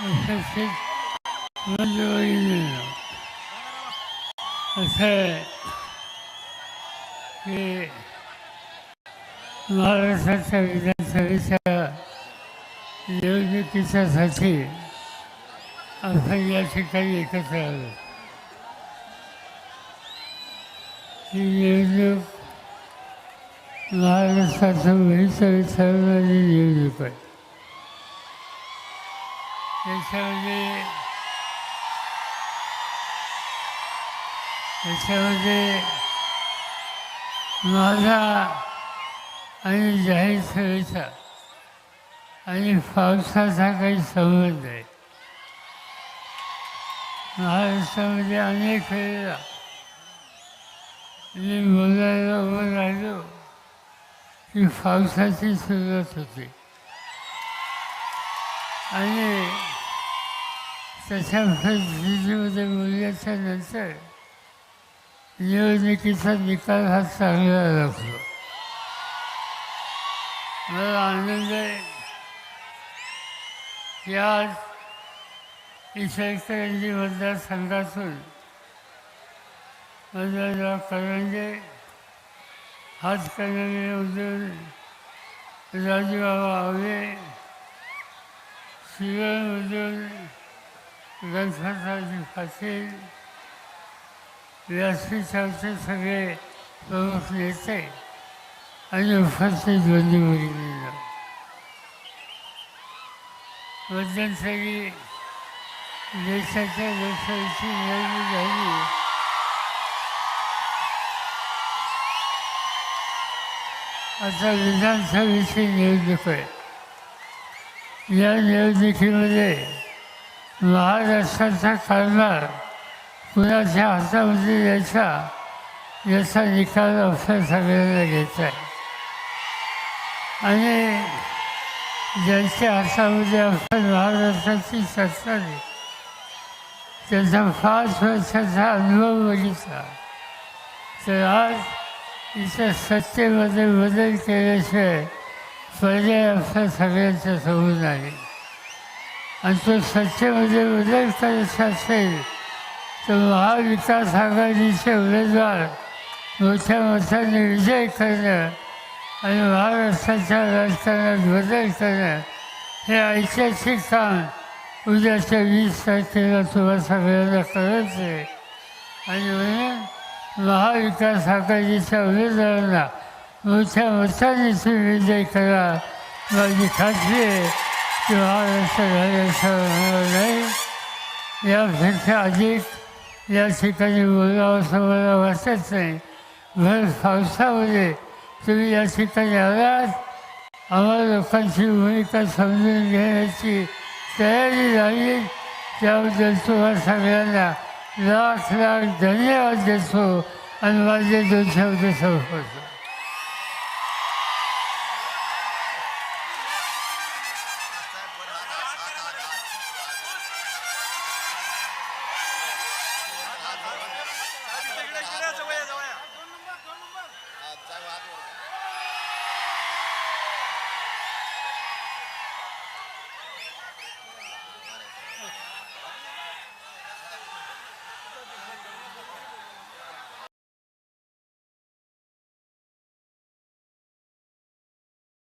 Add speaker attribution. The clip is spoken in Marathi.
Speaker 1: सुशिक्षित मंजुरीनं असं आहे की महाराष्ट्राच्या विधानसभेच्या निवडणुकीच्यासाठी आपण या ठिकाणी एकत्र आलो ही निवडणूक महाराष्ट्राचं भविष्य ठरवणारी निवडणूक आहे त्याच्यामध्ये त्याच्यामध्ये माझा आणि जाहीर सभेचा आणि पावसाचा काही संबंध आहे. महाराष्ट्रामध्ये अनेक वेळेला मी बोलायला उभं राहिलो की पावसाची सुरुवात होते. आणि तशा परिस्थितीमध्ये नंतर निवडणुकीचा निकाल हा चांगला लागतो मला आनंद आहे की आज इचलकरंजी मतदारसंघातून मतदार करंजे हातकणंगलेमधून राजूबाबा आवडे शिवमधून गणपतरावजी पाटील व्यासपीठावरचे सगळे प्रमुख नेते आणि उपस्थित बंधुभगिनींना मध्यंतरी देशाच्या लोकशाहीची निवडणूक झाली आता विधानसभेची निवडणूक आहे. या निवडणुकीमध्ये महाराष्ट्राचा कारभार कुणाच्या हातामध्ये यायचा याचा निकाल आपल्या सगळ्यांना घ्यायचा आहे. आणि ज्यांच्या हातामध्ये आपण महाराष्ट्राची सत्ता आहे त्यांचा पाच वर्षाचा अनुभव बघितला. तर आज इथं सत्तेमध्ये बदल केल्याशिवाय पर्याय असं सगळ्यांच्या समोर आहे. आणि तो सत्तेमध्ये म्हणजे बदल करायचा असेल तर महाविकास आघाडीचे उमेदवार मोठ्या मताने विजय करणं आणि महाराष्ट्राच्या राजकारणात बदल करणं हे ऐतिहासिक काम उद्याच्या वीस तारखेला तुम्हाला सगळ्यांना करायचं आहे. आणि म्हणून महाविकास आघाडीच्या उमेदवारांना मोठ्या मताने तुम्ही विजय करा माझी खात्री की महाराष्ट्र नाही यापेक्षा अधिक या ठिकाणी बोलावं असं मला वाटत नाही भर पावसामध्ये तुम्ही या ठिकाणी आलात आम्हाला लोकांची भूमिका समजून घेण्याची तयारी झाली त्याबद्दल तुम्हाला सगळ्यांना लाख लाख धन्यवाद देतो आणि माझे दोन शब्द संपवतो